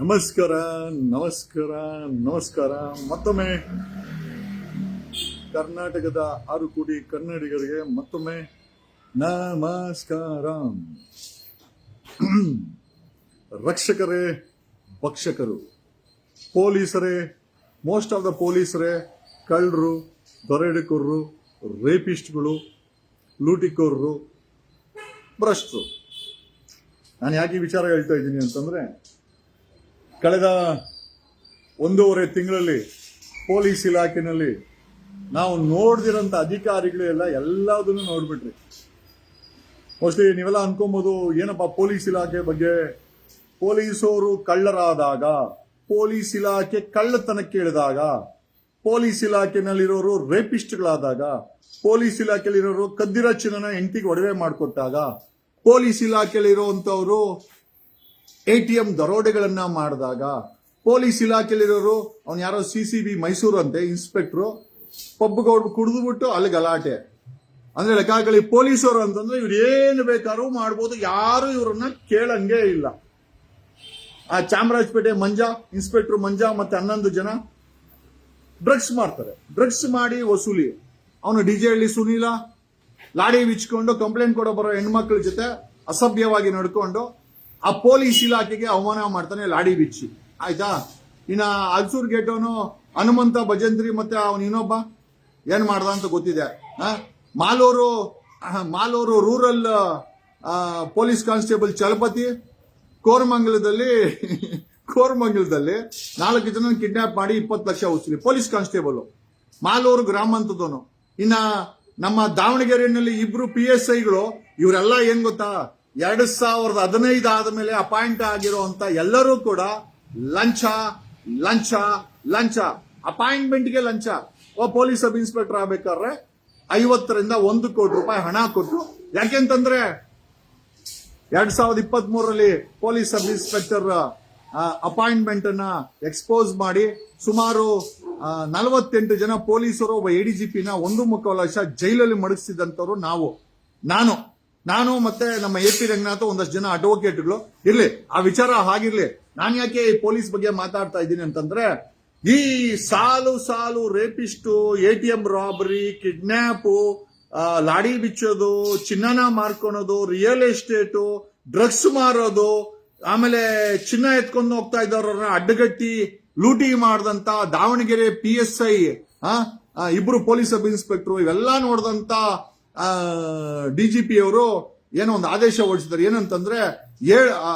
ನಮಸ್ಕಾರ ನಮಸ್ಕಾರ ನಮಸ್ಕಾರ. ಮತ್ತೊಮ್ಮೆ ಕರ್ನಾಟಕದ ಆರು ಕೋಟಿ ಕನ್ನಡಿಗರಿಗೆ ಮತ್ತೊಮ್ಮೆ ನಮಸ್ಕಾರ. ರಕ್ಷಕರೇ, ಭಕ್ಷಕರು, ಪೊಲೀಸರೇ ಮೋಸ್ಟ್ ಆಫ್ ದ ಪೊಲೀಸರೇ, ಕಳ್ಳರು, ದೊರೆಡೆಕೋರರು ರೇಪಿಸ್ಟ್ಗಳು ಲೂಟಿಕೋರರು, ಭ್ರಷ್ಟರು. ನಾನು ಯಾಕೆ ವಿಚಾರ ಹೇಳ್ತಾ ಇದ್ದೀನಿ ಅಂತಂದ್ರೆ ಕಳೆದ ಒಂದೂವರೆ ತಿಂಗಳಲ್ಲಿ ಪೊಲೀಸ್ ಇಲಾಖೆಯಲ್ಲಿ ನಾವು ನೋಡ್ದಿರೋಂಥ ಅಧಿಕಾರಿಗಳು ಎಲ್ಲ ಎಲ್ಲದನ್ನು ನೋಡ್ಬಿಟ್ರಿ. ಮೋಸ್ಟ್ಲಿ ನೀವೆಲ್ಲ ಅನ್ಕೊಬೋದು, ಏನಪ್ಪ ಪೊಲೀಸ್ ಇಲಾಖೆ ಬಗ್ಗೆ? ಪೊಲೀಸರು ಕಳ್ಳರಾದಾಗ, ಪೊಲೀಸ್ ಇಲಾಖೆ ಕಳ್ಳತನಕ್ಕೆ ಇಳಿದಾಗ, ಪೊಲೀಸ್ ಇಲಾಖೆನಲ್ಲಿರೋರು ರೇಪಿಸ್ಟ್ಗಳಾದಾಗ, ಪೊಲೀಸ್ ಇಲಾಖೆಯಲ್ಲಿರೋರು ಕದ್ದಿರೋ ಚಿನ್ನನ ಹೆಂಡತಿಗೆ ಒಡವೆ ಮಾಡಿಕೊಟ್ಟಾಗ, ಪೊಲೀಸ್ ಇಲಾಖೆಯಲ್ಲಿರುವಂತವರು ಎ ಟಿ ಎಂ ದರೋಡೆಗಳನ್ನ ಮಾಡಿದಾಗ ಪೊಲೀಸ್ ಇಲಾಖೆಯಲ್ಲಿರೋರು, ಅವ್ನು ಯಾರೋ ಸಿ ಸಿ ಬಿ ಮೈಸೂರು ಅಂತೆ, ಇನ್ಸ್ಪೆಕ್ಟ್ರು, ಪಬ್ಗೌಡ್ ಕುಡಿದ್ಬಿಟ್ಟು ಅಲ್ಲಿ ಗಲಾಟೆ. ಅಂದ್ರೆ ಲೆಕ್ಕಾಗಲಿ ಪೊಲೀಸರು ಅಂತಂದ್ರೆ ಇವ್ರು ಏನು ಬೇಕಾದ್ರೂ ಮಾಡ್ಬೋದು, ಯಾರು ಇವ್ರನ್ನ ಕೇಳಂಗೆ ಇಲ್ಲ. ಆ ಚಾಮರಾಜಪೇಟೆ ಮಂಜಾ, ಇನ್ಸ್ಪೆಕ್ಟರ್ ಮಂಜಾ ಮತ್ತೆ ಹನ್ನೊಂದು ಜನ ಡ್ರಗ್ಸ್ ಮಾಡ್ತಾರೆ. ಡ್ರಗ್ಸ್ ಮಾಡಿ ವಸೂಲಿ. ಅವನು ಡಿ ಜೆ ಹಳ್ಳಿ ಸುನೀಲ ಲಾಡಿ ಬಿಚ್ಕೊಂಡು ಕಂಪ್ಲೇಂಟ್ ಕೊಡೋ ಬರೋ ಹೆಣ್ಮಕ್ಳ ಜೊತೆ ಅಸಭ್ಯವಾಗಿ ನಡ್ಕೊಂಡು ಆ ಪೊಲೀಸ್ ಇಲಾಖೆಗೆ ಅವಮಾನ ಮಾಡ್ತಾನೆ ಲಾಡಿ ಬಿಚ್ಚಿ. ಆಯ್ತಾ? ಇನ್ನ ಅಲ್ಸೂರ್ ಗೇಟ್ ಅವನು ಹನುಮಂತ ಭಜಂತ್ರಿ ಮತ್ತೆ ಅವನು ಇನ್ನೊಬ್ಬ? ಏನ್ ಮಾಡ್ದ ಅಂತ ಗೊತ್ತಿದೆ? Malur Malur rural police constable Chalapathi ಕೋರಮಂಗಲದಲ್ಲಿ ಕೋರಮಂಗಲದಲ್ಲಿ ನಾಲ್ಕು ಜನ ಕಿಡ್ನಾಪ್ ಮಾಡಿ ಇಪ್ಪತ್ತು ಲಕ್ಷ ಹೋಗ್ತೀನಿ ಪೊಲೀಸ್ ಕಾನ್ಸ್ಟೇಬಲ್ ಮಾಲೂರು ಗ್ರಾಮಾಂತದವನು. ಇನ್ನ ನಮ್ಮ ದಾವಣಗೆರೆಯಲ್ಲಿ ಇಬ್ರು ಪಿ ಎಸ್ ಐಗಳು ಇವರೆಲ್ಲ ಏನ್ ಗೊತ್ತಾ? ಎರಡ್ ಸಾವಿರದ ಹದಿನೈದು ಆದ್ಮೇಲೆ ಅಪಾಯಿಂಟ್ ಆಗಿರುವಂತ ಎಲ್ಲರೂ ಕೂಡ ಲಂಚ ಲಂಚ ಲಂಚ. ಅಪಾಯಿಂಟ್ಮೆಂಟ್ಗೆ ಲಂಚ. ಓ, ಪೊಲೀಸ್ ಸಬ್ ಇನ್ಸ್ಪೆಕ್ಟರ್ ಆಗ್ಬೇಕಾದ್ರೆ ಐವತ್ತರಿಂದ ಒಂದು ಕೋಟಿ ರೂಪಾಯಿ ಹಣ ಕೊಟ್ಟು. ಯಾಕೆಂತಂದ್ರೆ ಎರಡ್ ಸಾವಿರದ ಇಪ್ಪತ್ತ್ ಮೂರರಲ್ಲಿ ಪೊಲೀಸ್ ಸಬ್ ಇನ್ಸ್ಪೆಕ್ಟರ್ ಅಪಾಯಿಂಟ್ಮೆಂಟ್ ಅನ್ನ ಎಕ್ಸ್ಪೋಸ್ ಮಾಡಿ ಸುಮಾರು ನಲವತ್ತೆಂಟು ಜನ ಪೊಲೀಸರು ಒಬ್ಬ ಎಡಿಜಿಪಿನ ಒಂದು ಲಕ್ಷ ಜೈಲಲ್ಲಿ ಮಡಗಿಸಿದಂತವ್ರು ನಾವು, ನಾನು. ನಾನು ಮತ್ತೆ ನಮ್ಮ ಎ ಪಿ ರಂಗನಾಥ ಒಂದಷ್ಟು ಜನ ಅಡ್ವೊಕೇಟ್ಗಳು ಇರ್ಲಿ, ಆ ವಿಚಾರ ಹಾಗಿರ್ಲಿ. ನಾನು ಯಾಕೆ ಈ ಪೊಲೀಸ್ ಬಗ್ಗೆ ಮಾತಾಡ್ತಾ ಇದ್ದೀನಿ ಅಂತಂದ್ರೆ, ಈ ಸಾಲು ಸಾಲು rapist A T M robbery kidnap ಲಾಡಿ ಬಿಚ್ಚೋದು, ಚಿನ್ನನ ಮಾರ್ಕೊಳೋದು ರಿಯಲ್ ಎಸ್ಟೇಟು ಡ್ರಗ್ಸ್ ಮಾರೋದು, ಆಮೇಲೆ ಚಿನ್ನ ಎತ್ಕೊಂಡು ಹೋಗ್ತಾ ಇದ್ದವ್ರನ್ನ ಅಡ್ಡಗಟ್ಟಿ ಲೂಟಿ ಮಾಡಿದಂತ ದಾವಣಗೆರೆ ಪಿ ಎಸ್ ಐ ಇಬ್ರು ಪೊಲೀಸ್ ಸಬ್ ಇನ್ಸ್ಪೆಕ್ಟರ್ ಇವೆಲ್ಲ ನೋಡಿದಂತ ಡಿ ಜಿ ಪಿ ಅವರು ಏನೋ ಒಂದು ಆದೇಶ ಹೊರಡಿಸಿದ್ದಾರೆ. ಏನಂತಂದ್ರೆ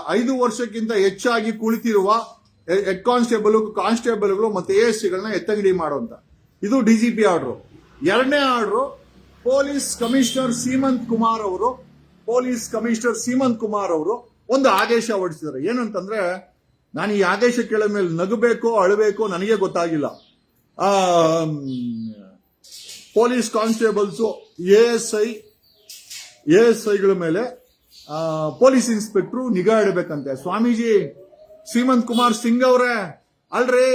ಐದು ವರ್ಷಕ್ಕಿಂತ ಹೆಚ್ಚಾಗಿ ಕುಳಿತಿರುವ ಹೆಡ್ ಕಾನ್ಸ್ಟೇಬಲ್ ಕಾನ್ಸ್ಟೇಬಲ್ಗಳು ಮತ್ತೆ ಎ ಎಸ್ ಸಿಗಳನ್ನ ಎತ್ತಂಗಡಿ ಮಾಡುವಂತ ಇದು ಡಿಜಿಪಿ ಆರ್ಡರ್. ಎರಡನೇ order police commissioner Seemanth Kumar ಅವರು, ಪೊಲೀಸ್ ಕಮಿಷನರ್ ಸೀಮಂತ್ ಕುಮಾರ್ ಅವರು ಒಂದು ಆದೇಶ ಹೊರಡಿಸಿದ್ದಾರೆ. ಏನಂತಂದ್ರೆ, ನಾನು ಈ ಆದೇಶ ಕೇಳ ಮೇಲೆ ನಗಬೇಕು, ಅಳಬೇಕು ನನಗೆ ಗೊತ್ತಾಗಿಲ್ಲ. Police constables A S I A S ಐಗಳ ಮೇಲೆ ಪೊಲೀಸ್ ಇನ್ಸ್ಪೆಕ್ಟರ್ ನಿಗಾ ಇಡಬೇಕಂತೆ. ಸ್ವಾಮೀಜಿ, ಶ್ರೀಮಂತ್ ಕುಮಾರ್ ಸಿಂಗ್ ಅವರೇ, ಅಲ್ರಿ,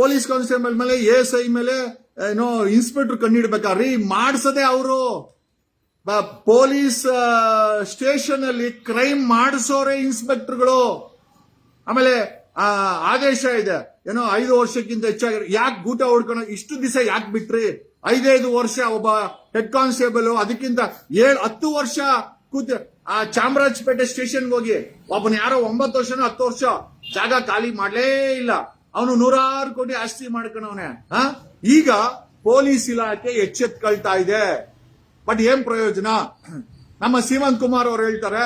ಪೊಲೀಸ್ ಕಾನ್ಸ್ಟೇಬಲ್ ಮೇಲೆ ಎ ಎಸ್ ಐ ಮೇಲೆ, ಏನೋ ಇನ್ಸ್ಪೆಕ್ಟರ್ ಕಣ್ಣಿಡ್ಬೇಕಾರ್ರಿ, ಮಾಡಿಸದೆ ಅವರು. ಪೊಲೀಸ್ ಸ್ಟೇಷನ್ ಅಲ್ಲಿ ಕ್ರೈಮ್ ಮಾಡಿಸೋರೆ ಇನ್ಸ್ಪೆಕ್ಟರ್ಗಳು. ಆಮೇಲೆ ಆ, ಆದೇಶ ಇದೆ. ಏನೋ ಐದು ವರ್ಷಕ್ಕಿಂತ ಹೆಚ್ಚಾಗಿ ಯಾಕೆ ಗೂಟ ಹೊಡ್ಕೊಂಡು ಇಷ್ಟು ದಿವಸ ಯಾಕೆ ಬಿಟ್ರಿ? ಐದೈದು ವರ್ಷ ಒಬ್ಬ ಹೆಡ್ ಕಾನ್ಸ್ಟೇಬಲ್ ಅದಕ್ಕಿಂತ ಏಳು ಹತ್ತು ವರ್ಷ ಕೂತ್ ಆ ಚಾಮರಾಜಪೇಟೆ ಸ್ಟೇಷನ್ಗೆ ಹೋಗಿ ಒಬ್ಬನ ಯಾರೋ ಒಂಬತ್ತು ವರ್ಷನೋ ಹತ್ತು ವರ್ಷ ಜಾಗ ಖಾಲಿ ಮಾಡಲೇ ಇಲ್ಲ. ಅವನು ನೂರಾರು ಕೋಟಿ ಆಸ್ತಿ ಮಾಡ್ಕೊಂಡವನೆ ಈಗ ಪೊಲೀಸ್ ಇಲಾಖೆ ಎಚ್ಚೆತ್ಕೊಳ್ತಾ ಇದೆ. ಬಟ್ ಏನ್ ಪ್ರಯೋಜನ? ನಮ್ಮ ಸೀಮಂತ್ ಕುಮಾರ್ ಅವ್ರು ಹೇಳ್ತಾರೆ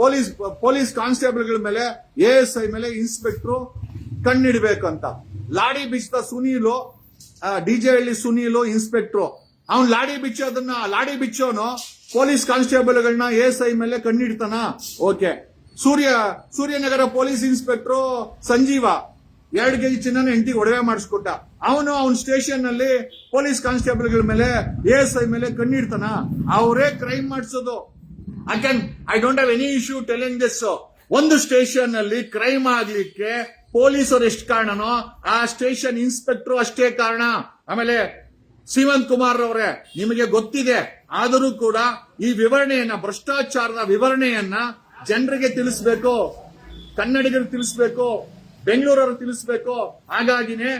ಪೊಲೀಸ್ ಪೊಲೀಸ್ ಕಾನ್ಸ್ಟೇಬಲ್ಗಳ ಮೇಲೆ, ಎ ಎಸ್ ಐ ಮೇಲೆ ಇನ್ಸ್ಪೆಕ್ಟರ್ ಅಂತ ಲಾಡಿ ಬಿಚ್ಚಿದ Sunil D J Halli Sunil inspector. ಅವ್ನು ಲಾಡಿ ಬಿಚ್ಚೋದನ್ನ ಲಾಡಿ ಬಿಚ್ಚೋನು ಪೊಲೀಸ್ ಕಾನ್ಸ್ಟೇಬಲ್ಗಳನ್ನ ಎ ಎಸ್ ಐ ಮೇಲೆ ಕಣ್ಣಿಡ್ತಾನ. Okay. Surya, Suryanagar police inspector Sanjeev, ಎರಡು ಕೆಜಿ ಚಿನ್ನ ಎಂಟಿಗೆ ಒಡವೆ ಮಾಡಿಸ್ಕೊಟ್ಟ. ಅವನು ಅವನ ಸ್ಟೇಷನ್ನಲ್ಲಿ ಪೊಲೀಸ್ ಕಾನ್ಸ್ಟೇಬಲ್ಗಳ ಮೇಲೆ, ಎ ಎಸ್ ಐ ಮೇಲೆ ಕಣ್ಣಿಡ್ತಾನ. ಅವರೇ ಕ್ರೈಮ್ ಮಾಡಿಸೋದು. I can I don't have any issue telling this ಒಂದು ಸ್ಟೇಷನ್ ಅಲ್ಲಿ ಕ್ರೈಮ್ ಆಗ್ಲಿಕ್ಕೆ ಪೊಲೀಸರು ಎಷ್ಟು ಕಾರಣನೋ ಆ ಸ್ಟೇಷನ್ ಇನ್ಸ್ಪೆಕ್ಟರ್ ಅಷ್ಟೇ ಕಾರಣ. ಆಮೇಲೆ ಸೀಮಂತ್ ಕುಮಾರ್ ಅವರೇ ನಿಮಗೆ ಗೊತ್ತಿದೆ. ಆದರೂ ಕೂಡ ಈ ವಿವರಣೆಯನ್ನ, ಭ್ರಷ್ಟಾಚಾರದ ವಿವರಣೆಯನ್ನ ಜನರಿಗೆ ತಿಳಿಸಬೇಕು ಕನ್ನಡಿಗರು ತಿಳಿಸ್ಬೇಕು ಬೆಂಗಳೂರವ್ರು ತಿಳಿಸ್ಬೇಕು. ಹಾಗಾಗಿನೇ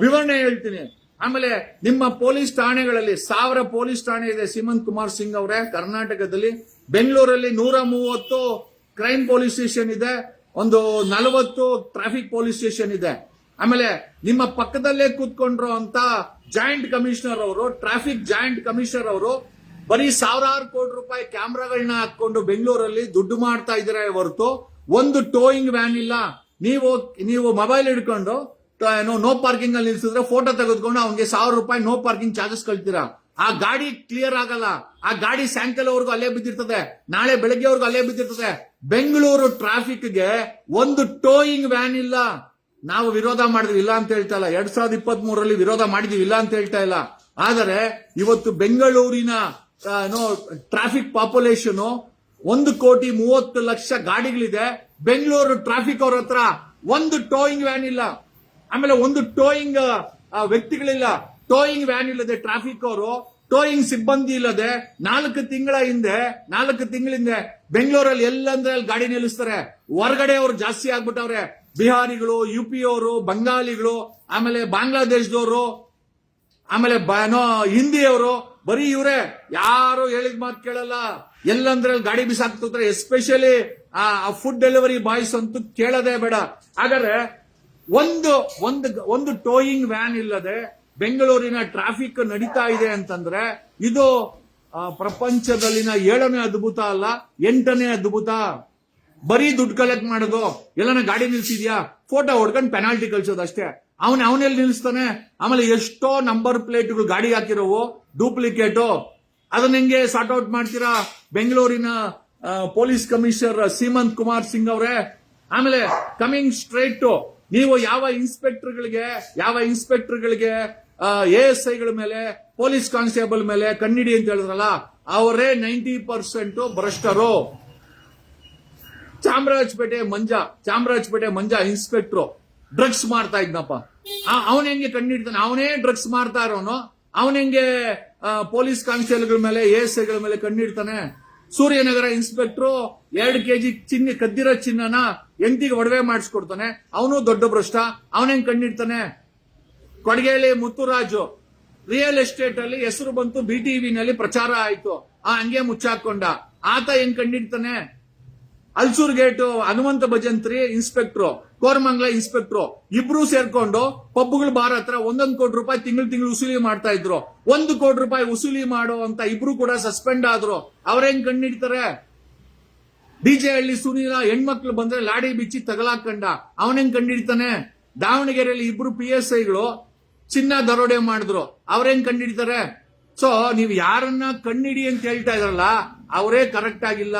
ವಿವರಣೆ ಹೇಳ್ತೀನಿ. ಆಮೇಲೆ ನಿಮ್ಮ ಪೊಲೀಸ್ ಠಾಣೆಗಳಲ್ಲಿ, ಸಾವಿರ ಪೊಲೀಸ್ ಠಾಣೆ ಇದೆ, ಸಿಮಂತ್ ಕುಮಾರ್ ಸಿಂಗ್ ಅವರೇ, ಕರ್ನಾಟಕದಲ್ಲಿ. ಬೆಂಗಳೂರಲ್ಲಿ ನೂರ ಮೂವತ್ತು ಕ್ರೈಮ್ ಪೊಲೀಸ್ ಸ್ಟೇಷನ್ ಇದೆ, ಒಂದು ನಲವತ್ತು ಟ್ರಾಫಿಕ್ ಪೊಲೀಸ್ ಸ್ಟೇಷನ್ ಇದೆ. ಆಮೇಲೆ ನಿಮ್ಮ ಪಕ್ಕದಲ್ಲೇ ಕೂತ್ಕೊಂಡ್ರು ಅಂತ ಜಾಯಿಂಟ್ ಕಮಿಷನರ್ ಅವರು ಟ್ರಾಫಿಕ್ ಜಾಯಿಂಟ್ ಕಮಿಷನರ್ ಅವರು, ಬರೀ ಸಾವಿರಾರು ಕೋಟಿ ರೂಪಾಯಿ ಕ್ಯಾಮ್ರಾಗಳನ್ನ ಹಾಕೊಂಡು ಬೆಂಗಳೂರಲ್ಲಿ ದುಡ್ಡು ಮಾಡ್ತಾ ಇದ್ದಾರೆ ಹೊರತು, ಒಂದು ಟೋಯಿಂಗ್ ವ್ಯಾನ್ ಇಲ್ಲ. ನೀವು ನೀವು ಮೊಬೈಲ್ ಹಿಡ್ಕೊಂಡು ಏನೋ ನೋ ಪಾರ್ಕಿಂಗ್ ಅಲ್ಲಿ ನಿಲ್ಸಿದ್ರೆ ಫೋಟೋ ತೆಗೆದುಕೊಂಡು ಅವ್ನಿಗೆ ಸಾವಿರ ರೂಪಾಯಿ ನೋ ಪಾರ್ಕಿಂಗ್ ಚಾರ್ಜಸ್ ಕಳ್ತೀರಾ? ಆ ಗಾಡಿ ಕ್ಲಿಯರ್ ಆಗಲ್ಲ. ಆ ಗಾಡಿ ಸಾಯಂಕಾಲವರೆಗೂ ಅಲ್ಲೇ ಬಿದ್ದಿರ್ತದೆ. ನಾಳೆ ಬೆಳಗ್ಗೆವರೆಗೂ ಅಲ್ಲೇ ಬಿದ್ದಿರ್ತದೆ. ಬೆಂಗಳೂರು ಟ್ರಾಫಿಕ್ಗೆ ಒಂದು ಟೋಯಿಂಗ್ ವ್ಯಾನ್ ಇಲ್ಲ. ನಾವು ವಿರೋಧ ಮಾಡಿದ್ವಿ, ಇಲ್ಲ ಅಂತ ಹೇಳ್ತಾ ಇಲ್ಲ. ಎರಡ್ ಸಾವಿರದ ಇಪ್ಪತ್ತ್ ಮೂರರಲ್ಲಿ ವಿರೋಧ ಮಾಡಿದೀವಿ, ಇಲ್ಲ ಅಂತ ಹೇಳ್ತಾ ಇಲ್ಲ. ಆದರೆ ಇವತ್ತು ಬೆಂಗಳೂರಿನ ಟ್ರಾಫಿಕ್ ಪಾಪ್ಯುಲೇಷನ್ ಒಂದು ಕೋಟಿ ಮೂವತ್ತು ಲಕ್ಷ ಗಾಡಿಗಳಿದೆ. ಬೆಂಗಳೂರು ಟ್ರಾಫಿಕ್ ಅವ್ರ ಹತ್ರ ಒಂದು ಟೋಯಿಂಗ್ ವ್ಯಾನ್ ಇಲ್ಲ. ಆಮೇಲೆ ಒಂದು ಟೋಯಿಂಗ್ ವ್ಯಕ್ತಿಗಳಿಲ್ಲ. ಟೋಯಿಂಗ್ ವ್ಯಾನ್ ಇಲ್ಲದೆ ಟ್ರಾಫಿಕ್ ಅವರು, ಟೋಯಿಂಗ್ ಸಿಬ್ಬಂದಿ ಇಲ್ಲದೆ ನಾಲ್ಕು ತಿಂಗಳ ಹಿಂದೆ, ನಾಲ್ಕು ತಿಂಗಳ ಹಿಂದೆ ಬೆಂಗಳೂರಲ್ಲಿ ಎಲ್ಲಂದ್ರೆ ಅಲ್ಲಿ ಗಾಡಿ ನಿಲ್ಲಿಸ್ತಾರೆ. ಹೊರಗಡೆ ಅವರು ಜಾಸ್ತಿ ಆಗ್ಬಿಟ್ಟವ್ರೆ. ಬಿಹಾರಿಗಳು ಯು ಪಿ ಅವರು, ಬಂಗಾಳಿಗಳು, ಆಮೇಲೆ ಬಾಂಗ್ಲಾದೇಶದವರು, ಆಮೇಲೆ ಹಿಂದಿಯವರು, ಬರೀ ಇವ್ರೆ. ಯಾರು ಹೇಳಿದ ಮಾತು ಕೇಳಲ್ಲ. ಎಲ್ಲಂದ್ರೆ ಗಾಡಿ ಬಿಸಾಕ್ತಾರೆ ಎಸ್ಪೆಷಲಿ ಆ ಫುಡ್ ಡೆಲಿವರಿ ಬಾಯ್ಸ್ ಅಂತೂ ಕೇಳೋದೇ ಬೇಡ. ಹಾಗಾದ್ರೆ ಒಂದು ಒಂದು ಒಂದು ಟೋಯಿಂಗ್ ವ್ಯಾನ್ ಇಲ್ಲದೆ ಬೆಂಗಳೂರಿನ ಟ್ರಾಫಿಕ್ ನಡೀತಾ ಇದೆ ಅಂತಂದ್ರೆ ಇದು ಪ್ರಪಂಚದಲ್ಲಿನ ಏಳನೇ ಅದ್ಭುತ ಅಲ್ಲ, ಎಂಟನೇ ಅದ್ಭುತ. ಬರೀ ದುಡ್ಡು ಕಲೆಕ್ಟ್ ಮಾಡೋದು. ಎಲ್ಲನ ಗಾಡಿ ನಿಲ್ಸಿದ್ಯಾ? ಫೋಟೋ ಹೊಡ್ಕೊಂಡು ಪೆನಾಲ್ಟಿ ಕಳ್ಸೋದು ಅಷ್ಟೇ. ಅವನ್ ಅವನಲ್ಲಿ ನಿಲ್ಲಿಸ್ತಾನೆ ಆಮೇಲೆ ಎಷ್ಟೋ ನಂಬರ್ ಪ್ಲೇಟ್ಗಳು ಗಾಡಿ ಹಾಕಿರೋವು ಡೂಪ್ಲಿಕೇಟು ಅದನ್ನ ಹೆಂಗೆ ಸಾರ್ಟ್ ಔಟ್ ಮಾಡ್ತೀರಾ? ಬೆಂಗಳೂರಿನ ಪೊಲೀಸ್ ಕಮಿಷನರ್ ಸೀಮಂತ್ ಕುಮಾರ್ ಸಿಂಗ್ ಅವರೇ. ಆಮೇಲೆ ಕಮಿಂಗ್ ಸ್ಟ್ರೈಟ್ ನೀವು ಯಾವ ಇನ್ಸ್ಪೆಕ್ಟರ್ಗಳಿಗೆ ಯಾವ ಇನ್ಸ್ಪೆಕ್ಟರ್ಗಳಿಗೆ ಎ ಎಸ್ ಐಗಳ ಮೇಲೆ, ಪೊಲೀಸ್ ಕಾನ್ಸ್ಟೇಬಲ್ ಮೇಲೆ ಕಣ್ಣಿಡಿ ಅಂತ ಹೇಳಿದ್ರಲ್ಲ, ಅವರೇ ನೈಂಟಿ ಪರ್ಸೆಂಟ್ ಭ್ರಷ್ಟರು. ಚಾಮರಾಜಪೇಟೆ ಮಂಜ ಚಾಮರಾಜಪೇಟೆ ಮಂಜ ಇನ್ಸ್ಪೆಕ್ಟರ್ ಡ್ರಗ್ಸ್ ಮಾಡ್ತಾ ಇದ್ನಪ್ಪ. ಅವನ ಹೆಂಗೆ ಕಣ್ಣಿಡ್ತಾನೆ ಅವನೇ ಡ್ರಗ್ಸ್ ಮಾಡ್ತಾ ಇರೋನು. ಅವನ ಹೆಂಗೆ ಪೊಲೀಸ್ ಕಾನ್ಸ್ಟೇಬಲ್ಗಳ ಮೇಲೆ, ಎ ಎಸ್ ಐಗಳ ಮೇಲೆ ಕಣ್ಣಿಡ್ತಾನೆ ಸೂರ್ಯನಗರ ಇನ್ಸ್ಪೆಕ್ಟರ್ ಎರಡು ಕೆಜಿ ಚಿನ್ನ, ಕದ್ದಿರೋ ಚಿನ್ನನ ಎಂಟಿಗೆ ಒಡವೆ ಮಾಡಿಸ್ಕೊಡ್ತಾನೆ, ಅವನು ದೊಡ್ಡ ಭ್ರಷ್ಟ ಅವನೇನ್ ಕಣ್ಣಿಡ್ತಾನೆ? ಕೊಡಗೇಳಿ ಮುತ್ತುರಾಜು ರಿಯಲ್ ಎಸ್ಟೇಟ್ ಅಲ್ಲಿ ಹೆಸರು ಬಂತು ಬಿ ನಲ್ಲಿ ಪ್ರಚಾರ ಆಯ್ತು. ಆ, ಹಂಗೆ ಮುಚ್ಚಾಕೊಂಡ. ಆತ ಹೆಂಗ್ ಕಂಡಿಡ್ತಾನೆ Ulsoor gate, Hanumantha Bhajantri inspector Koramangala inspector ಇಬ್ರು ಸೇರ್ಕೊಂಡು ಪಬ್ಗಳು ಬಾರ್ ಹತ್ರ ಒಂದೊಂದು ಕೋಟಿ ರೂಪಾಯಿ ತಿಂಗಳು ತಿಂಗಳು ವಸೂಲಿ ಮಾಡ್ತಾ ಇದ್ರು. ಒಂದು ಕೋಟಿ ರೂಪಾಯಿ ವಸೂಲಿ ಮಾಡೋ ಅಂತ ಇಬ್ರು ಕೂಡ ಸಸ್ಪೆಂಡ್ ಆದ್ರು. ಅವ್ರೇನ್ ಕಂಡಿಡ್ತಾರೆ ಡಿಜೆ ಹಳ್ಳಿ ಸುನೀಲ ಹೆಣ್ಮಕ್ಳು ಬಂದ್ರೆ ಲಾಡಿ ಬಿಚ್ಚಿ ತಗಲಾಕಂಡ ಅವನೇನ್ ಕಂಡಿಡ್ತಾನೆ? ದಾವಣಗೆರೆಯಲ್ಲಿ ಇಬ್ರು ಪಿ ಎಸ್ ಐಗಳು ಚಿನ್ನ ದರೋಡೆ ಮಾಡಿದ್ರು. ಅವ್ರೇನ್ ಕಂಡಿಡ್ತಾರೆ? ಸೊ ನೀವು ಯಾರನ್ನ ಕಣ್ಣಿಡಿ ಅಂತ ಹೇಳ್ತಾ ಇದ್ರಲ್ಲ, ಅವರೇ ಕರೆಕ್ಟ್ ಆಗಿಲ್ಲ.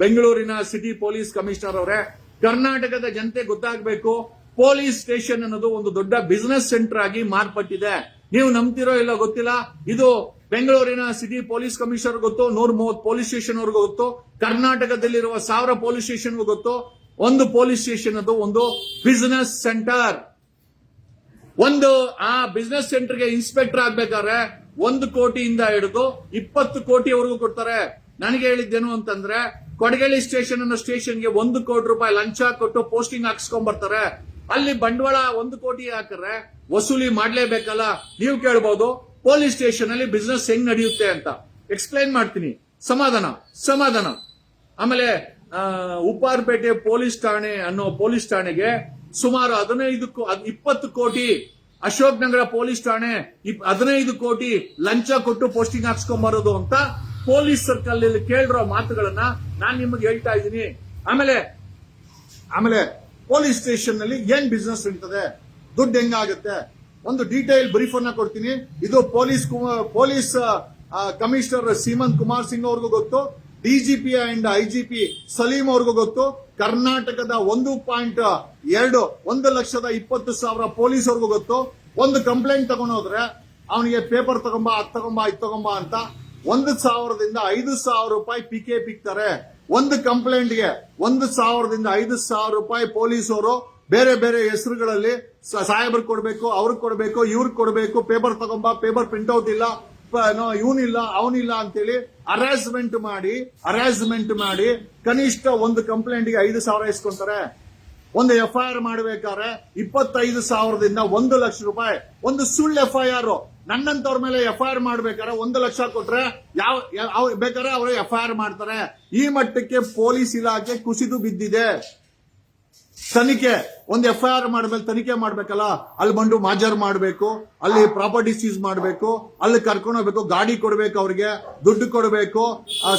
ಬೆಂಗಳೂರಿನ ಸಿಟಿ ಪೊಲೀಸ್ ಕಮಿಷನರ್ ಅವರೇ, ಕರ್ನಾಟಕದ ಜನತೆ ಗೊತ್ತಾಗಬೇಕು. ಪೊಲೀಸ್ ಸ್ಟೇಷನ್ ಅನ್ನೋದು ಒಂದು ದೊಡ್ಡ ಬಿಸ್ನೆಸ್ ಸೆಂಟರ್ ಆಗಿ ಮಾರ್ಪಟ್ಟಿದೆ. ನೀವು ನಂಬ್ತಿರೋ ಇಲ್ಲ ಗೊತ್ತಿಲ್ಲ. ಇದು ಬೆಂಗಳೂರಿನ ಸಿಟಿ ಪೊಲೀಸ್ ಕಮಿಷನರ್ ಗೊತ್ತು, ನೂರ ಮೂವತ್ತು ಪೊಲೀಸ್ ಸ್ಟೇಷನ್ ಅವ್ರಿಗೂ ಗೊತ್ತು, ಕರ್ನಾಟಕದಲ್ಲಿರುವ ಸಾವಿರ ಪೊಲೀಸ್ ಸ್ಟೇಷನ್ ಗೊತ್ತು, ಒಂದು ಪೊಲೀಸ್ ಸ್ಟೇಷನ್ ಅದು, ಒಂದು ಬಿಸ್ನೆಸ್ ಸೆಂಟರ್ ಒಂದು, ಆ ಬಿಸ್ನೆಸ್ ಸೆಂಟರ್ಗೆ ಇನ್ಸ್ಪೆಕ್ಟರ್ ಆಗ್ಬೇಕಾದ್ರೆ ಒಂದು ಕೋಟಿಯಿಂದ ಹಿಡಿದು ಇಪ್ಪತ್ತು ಕೋಟಿವರೆಗೂ ಕೊಡ್ತಾರೆ. ನನಗೆ ಹೇಳಿದ್ದೇನು ಅಂತಂದ್ರೆ, ಕೊಡಗೇಳಿ ಸ್ಟೇಷನ್ ಅನ್ನೋ ಸ್ಟೇಷನ್ಗೆ ಒಂದು ಕೋಟಿ ರೂಪಾಯಿ ಲಂಚ ಕೊಟ್ಟು ಪೋಸ್ಟಿಂಗ್ ಹಾಕ್ಸ್ಕೊಂಡ್ ಬರ್ತಾರೆ ಅಲ್ಲಿ ಬಂಡವಾಳ ಒಂದು ಕೋಟಿ ಹಾಕಿದ್ರೆ ವಸೂಲಿ ಮಾಡಲೇಬೇಕಲ್ಲ? ನೀವು ಕೇಳ್ಬೋದು. ಪೊಲೀಸ್ ಸ್ಟೇಷನ್ ಅಲ್ಲಿ ಬಿಸ್ನೆಸ್ ಹೆಂಗ್ ನಡೆಯುತ್ತೆ ಅಂತ. ಎಕ್ಸ್ಪ್ಲೈನ್ ಮಾಡ್ತೀನಿ. ಸಮಾಧಾನ ಸಮಾಧಾನ. ಆಮೇಲೆ ಉಪ್ಪಾರ್ಪೇಟೆ ಪೊಲೀಸ್ ಠಾಣೆ ಅನ್ನೋ ಪೊಲೀಸ್ ಠಾಣೆಗೆ ಸುಮಾರು ಹದಿನೈದು ಕೋ- ಅದ್- ಇಪ್ಪತ್ತು ಕೋಟಿ, ಅಶೋಕ್ ನಗರ ಪೊಲೀಸ್ ಠಾಣೆ ಹದಿನೈದು ಕೋಟಿ ಲಂಚ ಕೊಟ್ಟು ಪೋಸ್ಟಿಂಗ್ ಹಾಕ್ಸ್ಕೊಂಬರೋದು ಅಂತ ಪೊಲೀಸ್ ಸರ್ಕಲ್ ಕೇಳಿರೋ ಮಾತುಗಳನ್ನ ನಾನು ನಿಮಗೆ ಹೇಳ್ತಾ ಇದ್ದೀನಿ. ಆಮೇಲೆ ಆಮೇಲೆ ಪೊಲೀಸ್ ಸ್ಟೇಷನ್ನಲ್ಲಿ ಏನ್ ಬಿಸ್ನೆಸ್ ಇರ್ತದೆ ದುಡ್ಡು ಹೆಂಗಾಗುತ್ತೆ? ಒಂದು ಡೀಟೇಲ್ ಬ್ರೀಫ್ ಅನ್ನ ಕೊಡ್ತೀನಿ. ಇದು police police commissioner Seemanth Kumar Singh ಅವ್ರಿಗೂ ಗೊತ್ತು ಡಿಜಿಪಿ ಅಂಡ್ ಐಜಿಪಿ ಸಲೀಂ ಅವ್ರಿಗೂ ಗೊತ್ತು, ಕರ್ನಾಟಕದ ಒಂದು ಪಾಯಿಂಟ್ ಎರಡು, ಒಂದು ಲಕ್ಷದ ಇಪ್ಪತ್ತು ಸಾವಿರ ಪೊಲೀಸ್ ಅವ್ರಿಗೂ ಗೊತ್ತು. ಒಂದು ಕಂಪ್ಲೇಂಟ್ ತಗೊಂಡೋದ್ರೆ ಅವನಿಗೆ ಪೇಪರ್ ತಗೊಂಬ, ಅದ್ ತಗೊಂಬ, ಇದು ತಗೊಂಬ ಅಂತ ಒಂದು ಸಾವಿರದಿಂದ ಐದು ಸಾವಿರ ರೂಪಾಯಿ ಪಿಕೆ ಪಿಕ್ತಾರೆ ಒಂದು ಕಂಪ್ಲೇಂಟ್ಗೆ ಒಂದು ಸಾವಿರದಿಂದ ಐದು ಸಾವಿರ ರೂಪಾಯಿ ಪೊಲೀಸರು ಬೇರೆ ಬೇರೆ ಹೆಸರುಗಳಲ್ಲಿ ಸಾಹೇಬ್ರಿಗೆ ಕೊಡಬೇಕು, ಅವ್ರಿಗೆ ಕೊಡಬೇಕು, ಇವ್ರಿಗೆ ಕೊಡಬೇಕು, ಪೇಪರ್ ತಗೊಂಬ, ಪೇಪರ್ ಪ್ರಿಂಟ್ಔಟ್ ಇಲ್ಲ ಇವನಿಲ್ಲ ಅವನಿಲ್ಲ ಅಂತೇಳಿ ಹರಾಸ್ಮೆಂಟ್ ಮಾಡಿ ಹರಾಸ್ಮೆಂಟ್ ಮಾಡಿ ಕನಿಷ್ಠ ಒಂದು ಕಂಪ್ಲೇಂಟ್ಗೆ ಐದು ಸಾವಿರ ಇಸ್ಕೊಂತಾರೆ. ಒಂದು ಎಫ್ ಐ ಆರ್ ಮಾಡಬೇಕಾದ್ರೆ ಇಪ್ಪತ್ತೈದು ಸಾವಿರದಿಂದ ಒಂದು ಲಕ್ಷ ರೂಪಾಯಿ, ಒಂದು ಸುಳ್ಳು ಎಫ್ ಐ ಆರ್ ನನ್ನಂತವ್ರ ಮೇಲೆ ಎಫ್ ಐ ಆರ್ ಮಾಡ್ಬೇಕಾದ್ರೆ ಒಂದು ಲಕ್ಷ ಕೊಟ್ರೆ ಯಾವ ಬೇಕಾದ್ರೆ ಅವರು ಎಫ್ ಐ ಆರ್ ಮಾಡ್ತಾರೆ. ಈ ಮಟ್ಟಕ್ಕೆ ಪೊಲೀಸ್ ಇಲಾಖೆ ಕುಸಿದು ಬಿದ್ದಿದೆ. ತನಿಖೆ, ಒಂದು ಎಫ್ ಐ ಆರ್ ಮಾಡ್ಮೇಲೆ ತನಿಖೆ ಮಾಡ್ಬೇಕಲ್ಲ? ಅಲ್ಲಿ ಬಂದು ಮಾಜರ್ ಮಾಡ್ಬೇಕು, ಅಲ್ಲಿ ಪ್ರಾಪರ್ಟಿ ಸೀಸ್ ಮಾಡ್ಬೇಕು, ಅಲ್ಲಿ ಕರ್ಕೊಂಡು ಹೋಗ್ಬೇಕು, ಗಾಡಿ ಕೊಡ್ಬೇಕು ಅವ್ರಿಗೆ, ದುಡ್ಡು ಕೊಡ್ಬೇಕು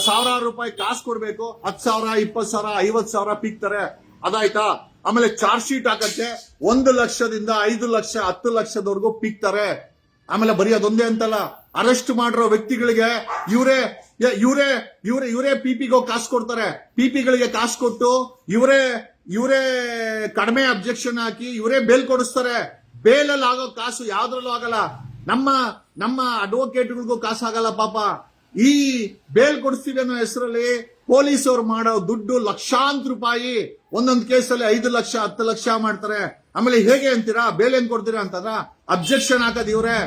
ಸಾವಿರಾರು ರೂಪಾಯಿ ಕಾಸು ಕೊಡ್ಬೇಕು, ಹತ್ತು ಸಾವಿರ, ಇಪ್ಪತ್ತು ಸಾವಿರ, ಐವತ್ತು ಸಾವಿರ ಪಿಕ್ತಾರೆ. ಅದಾಯ್ತಾ? ಆಮೇಲೆ ಚಾರ್ಜ್ ಶೀಟ್ ಹಾಕಕ್ಕೆ ಒಂದು ಲಕ್ಷದಿಂದ ಐದು ಲಕ್ಷ, ಹತ್ತು ಲಕ್ಷದವರೆಗೂ ಪೀಕ್ತಾರೆ. ಆಮೇಲೆ ಬರೀ ಅದೊಂದೇ ಅಂತಲ್ಲ, ಅರೆಸ್ಟ್ ಮಾಡಿರೋ ವ್ಯಕ್ತಿಗಳಿಗೆ ಇವರೇ ಇವರೇ ಇವರೇ ಇವರೇ ಪಿಪಿಗೆ ಕಾಸು ಕೊಡ್ತಾರೆ. ಪಿಪಿಗಳಿಗೆ ಕಾಸು ಕೊಟ್ಟು ಇವರೇ ಇವರೇ ಕಡಿಮೆ ಅಬ್ಜೆಕ್ಷನ್ ಹಾಕಿ ಇವರೇ ಬೇಲ್ ಕೊಡಿಸ್ತಾರೆ. ಬೇಲಲ್ಲಿ ಆಗೋ ಕಾಸು ಯಾವ್ದ್ರಲ್ಲೂ ಆಗಲ್ಲ. ನಮ್ಮ ನಮ್ಮ ಅಡ್ವೊಕೇಟ್ಗಳಿಗೂ ಕಾಸು ಆಗಲ್ಲ ಪಾಪ. ಈ ಬೇಲ್ ಕೊಡಿಸ್ತೀವಿ ಅನ್ನೋ ಹೆಸರಲ್ಲಿ ಪೊಲೀಸ್ ಅವ್ರು ಮಾಡೋ ದುಡ್ಡು ಲಕ್ಷಾಂತರ ರೂಪಾಯಿ, ಒಂದೊಂದು ಕೇಸಲ್ಲಿ ಐದು ಲಕ್ಷ, ಹತ್ತು ಲಕ್ಷ ಮಾಡ್ತಾರೆ. ಆಮೇಲೆ ಹೇಗೆ ಅಂತೀರಾ? ಬೇಲ್ ಏನ್ ಕೊಡ್ತೀರಾ ಅಂತಂದ್ರ, ಅಬ್ಜೆಕ್ಷನ್ ಹಾಕದ್ ಇವ್ರೆ.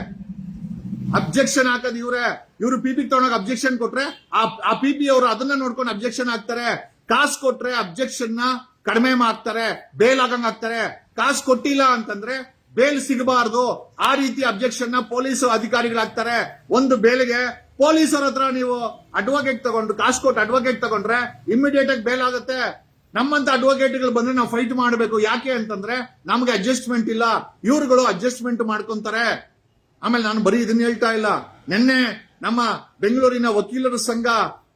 ಅಬ್ಜೆಕ್ಷನ್ ಹಾಕದ್ ಇವ್ರೆ. ಇವರು ಪಿ ಪಿ ತಗೊಂಡಾಗ ಅಬ್ಜೆಕ್ಷನ್ ಕೊಟ್ರೆ, ಆ- ಆ ಪಿ ಪಿ ಅವರು ಅದನ್ನ ನೋಡ್ಕೊಂಡು ಅಬ್ಜೆಕ್ಷನ್ ಹಾಕ್ತಾರೆ. ಕಾಸು ಕೊಟ್ರೆ ಅಬ್ಜೆಕ್ಷನ್ನ ಕಡಿಮೆ ಮಾಡ್ತಾರೆ, ಬೇಲ್ ಆಗಂಗ್ ಹಾಕ್ತಾರೆ. ಕಾಸು ಕೊಟ್ಟಿಲ್ಲ ಅಂತಂದ್ರೆ ಬೇಲ್ ಸಿಗಬಾರ್ದು. ಆ ರೀತಿ ಅಬ್ಜೆಕ್ಷನ್ನ ಪೊಲೀಸ್ ಅಧಿಕಾರಿಗಳಾಗ್ತಾರೆ ಒಂದು ಬೇಲಿಗೆ ಪೊಲೀಸರ ಹತ್ರ ನೀವು ಅಡ್ವೊಕೇಟ್ ತಗೊಂಡ್ರು ಕಾಸು ಕೊಟ್ಟು ಅಡ್ವೊಕೇಟ್ ತಗೊಂಡ್ರೆ ಇಮಿಡಿಯೇಟ್ ಆಗಿ ಬೇಲ್ ಆಗುತ್ತೆ. ನಮ್ಮಂತ ಅಡ್ವೊಕೇಟ್ಗಳು ಬಂದ್ರೆ ನಾವು ಫೈಟ್ ಮಾಡಬೇಕು. ಯಾಕೆ ಅಂತಂದ್ರೆ ನಮ್ಗೆ ಅಡ್ಜಸ್ಟ್ಮೆಂಟ್ ಇಲ್ಲ. ಇವ್ರುಗಳು ಅಡ್ಜಸ್ಟ್ಮೆಂಟ್ ಮಾಡ್ಕೊಂತಾರೆ. ಆಮೇಲೆ ನಾನು ಬರೀ ಇದನ್ನ ಹೇಳ್ತಾ ಇಲ್ಲ. ನಿನ್ನೆ ನಮ್ಮ ಬೆಂಗಳೂರಿನ ವಕೀಲರ ಸಂಘ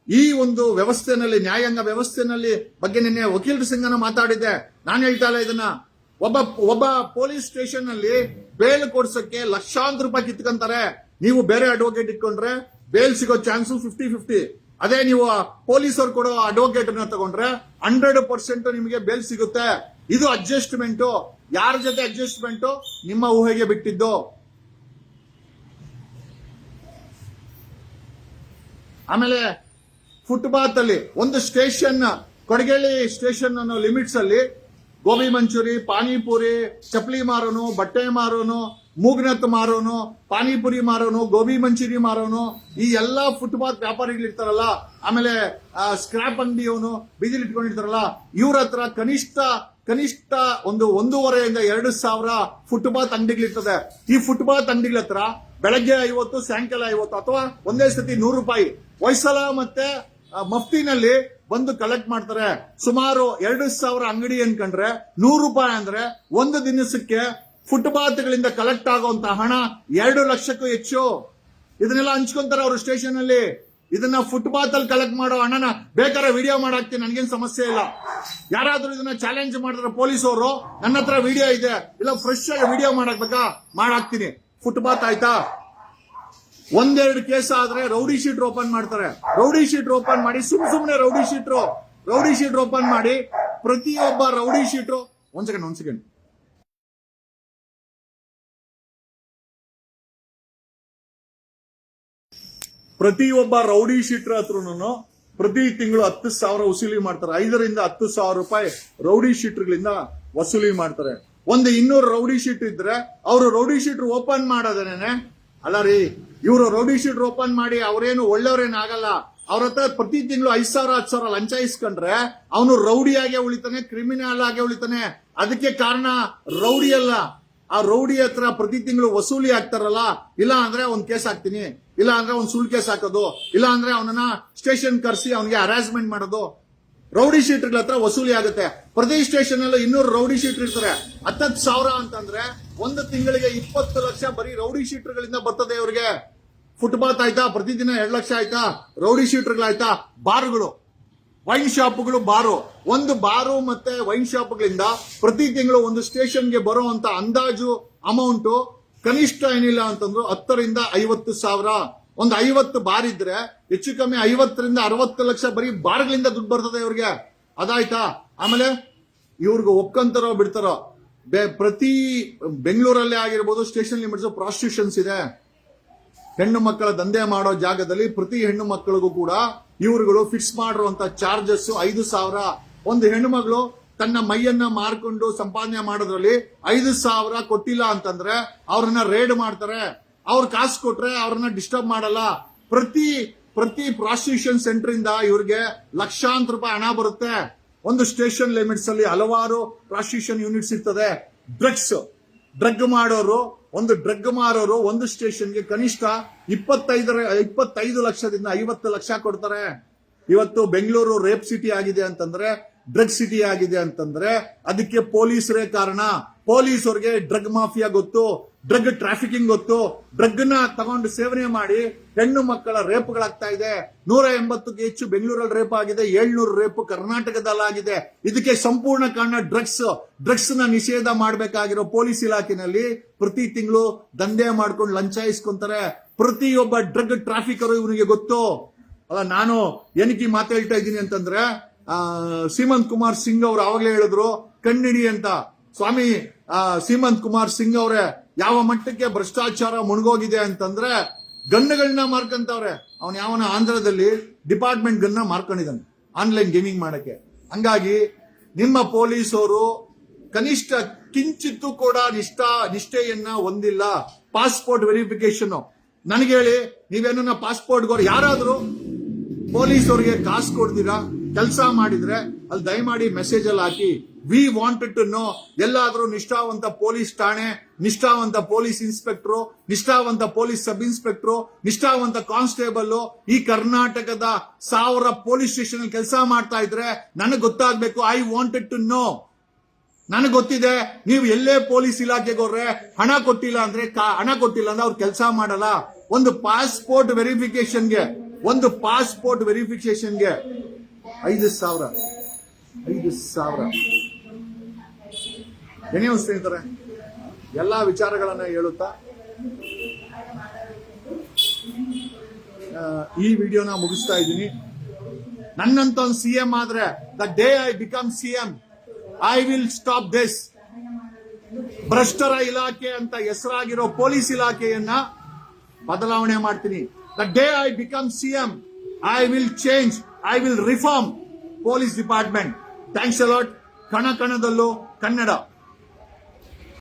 ಈ ಒಂದು ವ್ಯವಸ್ಥೆನಲ್ಲಿ, ನ್ಯಾಯಾಂಗ ವ್ಯವಸ್ಥೆನಲ್ಲಿ ಬಗ್ಗೆ ನಿನ್ನೆ ವಕೀಲರ ಸಂಘನ ಮಾತಾಡಿದೆ ನಾನು ಹೇಳ್ತಾ ಇಲ್ಲ ಇದನ್ನ. ಒಬ್ಬ ಒಬ್ಬ ಪೊಲೀಸ್ ಸ್ಟೇಷನ್ ಅಲ್ಲಿ ಬೇಲ್ ಕೊಡ್ಸಕ್ಕೆ ಲಕ್ಷಾಂತರ ರೂಪಾಯಿ ಕಿತ್ಕೊಂತಾರೆ. ನೀವು ಬೇರೆ ಅಡ್ವೊಕೇಟ್ ಇಟ್ಕೊಂಡ್ರೆ ಬೇಲ್ ಸಿಗೋ ಚಾನ್ಸು ಫಿಫ್ಟಿ ಫಿಫ್ಟಿ ಅದೇ ನೀವು ಪೊಲೀಸರು ಕೊಡೋ ಅಡ್ವೊಕೇಟ್ ಅನ್ನ ತಗೊಂಡ್ರೆ ಹಂಡ್ರೆಡ್ ಪರ್ಸೆಂಟ್ ನಿಮಗೆ ಬೇಲ್ ಸಿಗುತ್ತೆ. ಇದು ಅಡ್ಜಸ್ಟ್ಮೆಂಟ್ ಯಾರ ಜೊತೆ ಅಡ್ಜಸ್ಟ್ಮೆಂಟ್ ನಿಮ್ಮ ಊಹೆಗೆ ಬಿಟ್ಟಿದ್ದು. ಆಮೇಲೆ ಫುಟ್ಪಾತ್ ಅಲ್ಲಿ ಒಂದು ಸ್ಟೇಷನ್ ಕೊಡಗೇಳಿ ಸ್ಟೇಷನ್ ಅನ್ನೋ ಲಿಮಿಟ್ಸ್ ಅಲ್ಲಿ ಗೋಬಿ ಮಂಚೂರಿ, ಪಾನಿಪುರಿ, ಚಪ್ಪಲಿ ಮಾರೋನು, ಬಟ್ಟೆ ಮಾರೋನು ಮೂಗ್ನತ್ ಮಾರೋನು, ಪಾನಿಪುರಿ ಮಾರೋನು, ಗೋಬಿ ಮಂಚೂರಿ ಮಾರೋನು, ಈ ಎಲ್ಲಾ ಫುಟ್ಪಾತ್ ವ್ಯಾಪಾರಿಗಳು ಇರ್ತಾರಲ್ಲ ಆಮೇಲೆ ಸ್ಕ್ರಾಪ್ ಅಂಗಡಿಯವನು ಬೀದಿಲಿ ಇಟ್ಕೊಂಡಿರ್ತಾರಲ್ಲ, ಇವ್ರ ಹತ್ರ ಕನಿಷ್ಠ ಕನಿಷ್ಠ ಒಂದು ಒಂದೂವರೆಯಿಂದ ಎರಡು ಸಾವಿರ ಫುಟ್ಪಾತ್ ಅಂಗಡಿಗಳಿರ್ತದೆ. ಈ ಫುಟ್ಪಾತ್ ಅಂಗಡಿಗಳ ಹತ್ರ ಬೆಳಗ್ಗೆ ಐವತ್ತು, ಸಾಯಂಕಾಲ ಐವತ್ತು, ಅಥವಾ ಒಂದೇ ಸತಿ ನೂರು ರೂಪಾಯಿ ಹೊಯ್ಸಲ ಮತ್ತೆ ಮಫ್ತಿನಲ್ಲಿ ಬಂದು ಕಲೆಕ್ಟ್ ಮಾಡ್ತಾರೆ. ಸುಮಾರು ಎರಡು ಸಾವಿರ ಅಂಗಡಿ ಅನ್ಕೊಂಡ್ರೆ, ನೂರು ರೂಪಾಯಿ ಅಂದ್ರೆ ಒಂದು ದಿನಸಕ್ಕೆ ಫುಟ್ಪಾತ್ಗಳಿಂದ ಕಲೆಕ್ಟ್ ಆಗುವಂತ ಹಣ ಎರಡು ಲಕ್ಷಕ್ಕೂ ಹೆಚ್ಚು. ಇದನ್ನೆಲ್ಲ ಹಂಚ್ಕೊಂತಾರೆ ಅವರು ಸ್ಟೇಷನ್ ಅಲ್ಲಿ ಇದನ್ನ ಫುಟ್ಪಾತ್ ಅಲ್ಲಿ ಕಲೆಕ್ಟ್ ಮಾಡೋ ಹಣನ ಬೇಕಾದ್ರೆ ವಿಡಿಯೋ ಮಾಡಾಕ್ತೀನಿ, ನನಗೇನು ಸಮಸ್ಯೆ ಇಲ್ಲ. ಯಾರಾದ್ರೂ ಇದನ್ನ ಚಾಲೆಂಜ್ ಮಾಡಿದ್ರೆ ಪೊಲೀಸ್ ಅವರು, ನನ್ನ ಹತ್ರ ವಿಡಿಯೋ ಇದೆ, ಇಲ್ಲ ಫ್ರೆಶ್ ಆಗಿ ವಿಡಿಯೋ ಮಾಡಾಕ್ಬೇಕಾ? ಮಾಡಾಕ್ತೀನಿ. ಫುಟ್ಪಾತ್ ಆಯ್ತಾ? ಒಂದೆರಡು ಕೇಸ್ ಆದ್ರೆ ರೌಡಿ ಶೀಟ್ ಓಪನ್ ಮಾಡ್ತಾರೆ. ರೌಡಿ ಶೀಟ್ ಓಪನ್ ಮಾಡಿ, ಸುಮ್ ಸುಮ್ನೆ rowdy sheeter rowdy sheet open ಮಾಡಿ, ಪ್ರತಿಯೊಬ್ಬ ರೌಡಿ ಶೀಟ್ರು ಒಂದ್ ಸೆಕೆಂಡ್ ಒಂದ್ ಸೆಕೆಂಡ್ ಪ್ರತಿಯೊಬ್ಬ ರೌಡಿ ಶೀಟರ್ ಹತ್ರನು ಪ್ರತಿ ತಿಂಗಳು ಹತ್ತು ಸಾವಿರ ವಸೂಲಿ ಮಾಡ್ತಾರೆ. ಐದರಿಂದ ಹತ್ತು ಸಾವಿರ ರೂಪಾಯಿ ರೌಡಿ ಶೀಟರ್ಗಳಿಂದ ವಸೂಲಿ ಮಾಡ್ತಾರೆ. ಒಂದು ಇನ್ನೂರು ರೌಡಿ ಶೀಟ್ ಇದ್ರೆ ಅವರು ರೌಡಿ ಶೀಟ್ ಓಪನ್ ಮಾಡೋದೇನೆ ಅಲ್ಲ ರೀ, ಇವರು ರೌಡಿ ಶೀಟ್ ಓಪನ್ ಮಾಡಿ ಅವರೇನು ಒಳ್ಳೆಯವರೇನು ಆಗಲ್ಲ ಅವ್ರ ಹತ್ರ ಪ್ರತಿ ತಿಂಗಳು ಐದ್ ಸಾವಿರ, ಹತ್ತು ಸಾವಿರ ಲಂಚ ಇಸ್ಕೊಂಡ್ರೆ ಅವನು ರೌಡಿಯಾಗೆ ಉಳಿತಾನೆ, ಕ್ರಿಮಿನಲ್ ಆಗೇ ಉಳಿತಾನೆ. ಅದಕ್ಕೆ ಕಾರಣ ರೌಡಿ ಅಲ್ಲ. ಆ ರೌಡಿ ಹತ್ರ ಪ್ರತಿ ತಿಂಗಳು ವಸೂಲಿ ಆಗ್ತಾರಲ್ಲ, ಇಲ್ಲ ಅಂದ್ರೆ ಒಂದ್ ಕೇಸ್ ಹಾಕ್ತೀನಿ. ಇಲ್ಲ ಅಂದ್ರೆ ಒಂದು ಸುಳ್ಳು ಕೇಸ್ ಹಾಕೋದು ಇಲ್ಲ ಅಂದ್ರೆ ಅವನನ್ನ ಸ್ಟೇಷನ್ ಕರೆಸಿ ಅವನಿಗೆ ಹರಾಸ್ಮೆಂಟ್ ಮಾಡೋದು. ರೌಡಿ ಶೀಟ್ಗಳ ಹತ್ರ ವಸೂಲಿ ಆಗುತ್ತೆ. ಪ್ರತಿ ಸ್ಟೇಷನ್ ಅಲ್ಲಿ ಇನ್ನೂರು ರೌಡಿ ಶೀಟರ್ ಇರ್ತಾರೆ. ಹತ್ತತ್ತು ಸಾವಿರ ಅಂತಂದ್ರೆ ಒಂದು ತಿಂಗಳಿಗೆ ಇಪ್ಪತ್ತು ಲಕ್ಷ ಬರೀ ರೌಡಿ ಶೀಟರ್ಗಳಿಂದ ಬರ್ತದೆ ಅವರಿಗೆ ಫುಟ್ಬಾತ್ ಆಯ್ತಾ? ಪ್ರತಿದಿನ ಎರಡು ಲಕ್ಷ ಆಯ್ತಾ? ರೌಡಿ ಶೀಟರ್ಗಳಾಯ್ತಾ? ಬಾರ್ಗಳು. ವೈನ್ ಶಾಪ್ಗಳು ಬಾರು. ಒಂದು ಬಾರು ಮತ್ತೆ ವೈನ್ ಶಾಪ್ಗಳಿಂದ ಪ್ರತಿ ತಿಂಗಳು ಒಂದು ಸ್ಟೇಷನ್ಗೆ ಬರುವಂತ ಅಂದಾಜು ಅಮೌಂಟ್ ಕನಿಷ್ಠ ಏನಿಲ್ಲ ಅಂತಂದ್ರು ಹತ್ತರಿಂದ ಐವತ್ತು ಸಾವಿರ. ಒಂದು ಐವತ್ತು ಬಾರ್ ಇದ್ರೆ ಹೆಚ್ಚು ಕಮ್ಮಿ ಐವತ್ತರಿಂದ ಅರವತ್ತು ಲಕ್ಷ ಬರೀ ಬಾರ್ಗಳಿಂದ ದುಡ್ಡು ಬರ್ತದೆ ಇವ್ರಿಗೆ. ಅದಾಯ್ತಾ? ಆಮೇಲೆ ಇವ್ರಿಗೆ ಒಕ್ಕಂತಾರೋ ಬಿಡ್ತಾರೋ. ಪ್ರತಿ ಬೆಂಗಳೂರಲ್ಲೇ ಆಗಿರ್ಬೋದು ಸ್ಟೇಷನ್ ಲಿಮಿಟ್ಸ್ ಪ್ರಾಸ್ಟಿಟ್ಯೂಷನ್ಸ್ ಇದೆ. ಹೆಣ್ಣು ಮಕ್ಕಳ ದಂಧೆ ಮಾಡೋ ಜಾಗದಲ್ಲಿ ಪ್ರತಿ ಹೆಣ್ಣು ಮಕ್ಕಳಿಗೂ ಕೂಡ ಇವರುಗಳು ಫಿಕ್ಸ್ ಮಾಡಿರುವಂತ ಚಾರ್ಜಸ್ ಐದು ಸಾವಿರ. ಒಂದು ಹೆಣ್ಣು ಮಗಳು ತನ್ನ ಮೈಯನ್ನ ಮಾರ್ಕೊಂಡು ಸಂಪಾದನೆ ಮಾಡೋದ್ರಲ್ಲಿ ಐದು ಸಾವಿರ ಕೊಟ್ಟಿಲ್ಲ ಅಂತಂದ್ರೆ ಅವ್ರನ್ನ ರೇಡ್ ಮಾಡ್ತಾರೆ. ಅವ್ರ ಕಾಸು ಕೊಟ್ರೆ ಅವ್ರನ್ನ ಡಿಸ್ಟರ್ಬ್ ಮಾಡಲ್ಲ. ಪ್ರತಿ ಪ್ರತಿ ಪ್ರಾಸ್ಟಿಟ್ಯೂಷನ್ ಸೆಂಟರ್ ಇಂದ ಇವ್ರಿಗೆ ಲಕ್ಷಾಂತರ ರೂಪಾಯಿ ಹಣ ಬರುತ್ತೆ. ಒಂದು ಸ್ಟೇಷನ್ ಲಿಮಿಟ್ಸ್ ಅಲ್ಲಿ ಹಲವಾರು ಪ್ರಾಸ್ಟಿಟ್ಯೂಷನ್ ಯೂನಿಟ್ಸ್ ಇರ್ತದೆ. ಡ್ರಗ್ಸ್ ಡ್ರಗ್ ಮಾಡೋರು, ಒಂದು ಡ್ರಗ್ ಮಾರೋರು ಒಂದು ಸ್ಟೇಷನ್ಗೆ ಕನಿಷ್ಠ ಇಪ್ಪತ್ತೈದರ, ಇಪ್ಪತ್ತೈದು ಲಕ್ಷದಿಂದ ಐವತ್ತು ಲಕ್ಷ ಕೊಡ್ತಾರೆ. ಇವತ್ತು ಬೆಂಗಳೂರು ರೇಪ್ ಸಿಟಿ ಆಗಿದೆ ಅಂತಂದ್ರೆ ಡ್ರಗ್ ಸಿಟಿ ಆಗಿದೆ ಅಂತಂದ್ರೆ ಅದಕ್ಕೆ ಪೊಲೀಸರೇ ಕಾರಣ. ಪೊಲೀಸ್ ಅವ್ರಿಗೆ ಡ್ರಗ್ ಮಾಫಿಯಾ ಗೊತ್ತು, ಡ್ರಗ್ ಟ್ರಾಫಿಕಿಂಗ್ ಗೊತ್ತು. ಡ್ರಗ್ನ ತಗೊಂಡು ಸೇವನೆ ಮಾಡಿ ಹೆಣ್ಣು ಮಕ್ಕಳ ರೇಪ್ಗಳಾಗ್ತಾ ಇದೆ. ನೂರ ಎಂಬತ್ತಕ್ಕೆ ಹೆಚ್ಚು ಬೆಂಗಳೂರಲ್ಲಿ ರೇಪ್ ಆಗಿದೆ, ಏಳ್ನೂರು ರೇಪ್ ಕರ್ನಾಟಕದಲ್ಲಾಗಿದೆ. ಇದಕ್ಕೆ ಸಂಪೂರ್ಣ ಕಾರಣ ಡ್ರಗ್ಸ್. ಡ್ರಗ್ಸ್ನ ನಿಷೇಧ ಮಾಡಬೇಕಾಗಿರೋ ಪೊಲೀಸ್ ಇಲಾಖೆನಲ್ಲಿ ಪ್ರತಿ ತಿಂಗಳು ದಂಧೆ ಮಾಡ್ಕೊಂಡು ಲಂಚ ಇಸ್ಕೊಂತಾರೆ. ಪ್ರತಿಯೊಬ್ಬ ಡ್ರಗ್ ಟ್ರಾಫಿಕರು ಇವನಿಗೆ ಗೊತ್ತು. ಅಲ್ಲ, ನಾನು ಏನಕ್ಕೆ ಮಾತಾಡ್ತಾ ಇದ್ದೀನಿ ಅಂತಂದ್ರೆ ಸೀಮಂತ್ ಕುಮಾರ್ ಸಿಂಗ್ ಅವರು ಅವಾಗಲೇ ಹೇಳಿದ್ರು, ಕಣ್ಣಿಡಿ ಅಂತ. ಸ್ವಾಮಿ ಸೀಮಂತ್ ಕುಮಾರ್ ಸಿಂಗ್ ಅವರೇ, ಯಾವ ಮಟ್ಟಕ್ಕೆ ಭ್ರಷ್ಟಾಚಾರ ಮುಣಗೋಗಿದೆ ಅಂತಂದ್ರೆ ಗನ್ಗಳನ್ನ ಮಾರ್ಕಂತವ್ರೆ. ಅವನ್ ಯಾವನ ಆಂಧ್ರದಲ್ಲಿ ಡಿಪಾರ್ಟ್ಮೆಂಟ್ ಗನ್ನ ಮಾರ್ಕೊಂಡಿದ್ದಾನೆ, ಆನ್ಲೈನ್ ಗೇಮಿಂಗ್ ಮಾಡಕ್ಕೆ. ಹಂಗಾಗಿ ನಿಮ್ಮ ಪೊಲೀಸರು ಕನಿಷ್ಠ ಕಿಂಚಿತ್ತು ಕೂಡ ನಿಷ್ಠಾ, ನಿಷ್ಠೆಯನ್ನ ಹೊಂದಿಲ್ಲ. ಪಾಸ್ಪೋರ್ಟ್ ವೆರಿಫಿಕೇಶನ್ ನನಗೆ ಹೇಳಿ ಪಾಸ್ಪೋರ್ಟ್ ಯಾರಾದರೂ ಪೊಲೀಸ್ ಅವ್ರಿಗೆ ಕಾಸು ಕೊಡ್ತೀರಾ? ಕೆಲಸ ಮಾಡಿದ್ರೆ ಅಲ್ಲಿ ದಯಮಾಡಿ ಮೆಸೇಜ್ ಅಲ್ಲಿ ಹಾಕಿ ವಿ ವಾಂಟೆಡ್ ಟು ನೋ ಎಲ್ಲಾದ್ರೂ ನಿಷ್ಠಾವಂತ ಪೊಲೀಸ್ ಠಾಣೆ, ನಿಷ್ಠಾವಂತ ಪೊಲೀಸ್ ಇನ್ಸ್ಪೆಕ್ಟರ್, ನಿಷ್ಠಾವಂತ ಪೊಲೀಸ್ ಸಬ್ ಇನ್ಸ್ಪೆಕ್ಟರ್, ನಿಷ್ಠಾವಂತ ಕಾನ್ಸ್ಟೇಬಲ್ ಈ ಕರ್ನಾಟಕದ ಸಾವಿರ ಪೊಲೀಸ್ ಸ್ಟೇಷನ್ ಕೆಲಸ ಮಾಡ್ತಾ ಇದ್ರೆ ನನಗೆ ಗೊತ್ತಾಗ್ಬೇಕು ಐ ವಾಂಟೆಡ್ ಟು ನೋ ನನಗೆ ಗೊತ್ತಿದೆ, ನೀವು ಎಲ್ಲೇ ಪೊಲೀಸ್ ಇಲಾಖೆಗೆ ಹೋದ್ರೆ ಹಣ ಕೊಟ್ಟಿಲ್ಲ ಅಂದ್ರೆ ಹಣ ಕೊಟ್ಟಿಲ್ಲ ಅಂದ್ರೆ ಅವ್ರು ಕೆಲಸ ಮಾಡಲ್ಲ. ಒಂದು ಪಾಸ್ಪೋರ್ಟ್ ವೆರಿಫಿಕೇಶನ್ಗೆ ಒಂದು ಪಾಸ್ಪೋರ್ಟ್ ವೆರಿಫಿಕೇಶನ್ಗೆ ಐದು ಸಾವಿರ. ಐದು ಸಾವಿರ. ಏನೇ ಸ್ನೇಹಿತರೆ, ಎಲ್ಲಾ ವಿಚಾರಗಳನ್ನ ಹೇಳುತ್ತಾ? ಈ ವಿಡಿಯೋನ ಮುಗಿಸ್ತಾ ಇದ್ದೀನಿ. ನನ್ನಂತ ಒಂದು ಸಿ ಎಂ ಆದ್ರೆ the day I become C M I will stop this ಭ್ರಷ್ಟರ ಇಲಾಖೆ ಅಂತ ಹೆಸರಾಗಿರೋ ಪೊಲೀಸ್ ಇಲಾಖೆಯನ್ನ ಬದಲಾವಣೆ ಮಾಡ್ತೀನಿ. The day I become C M I will change I will reform police department thanks a lot ಕಣ ಕಣದಲ್ಲೂ ಕನ್ನಡ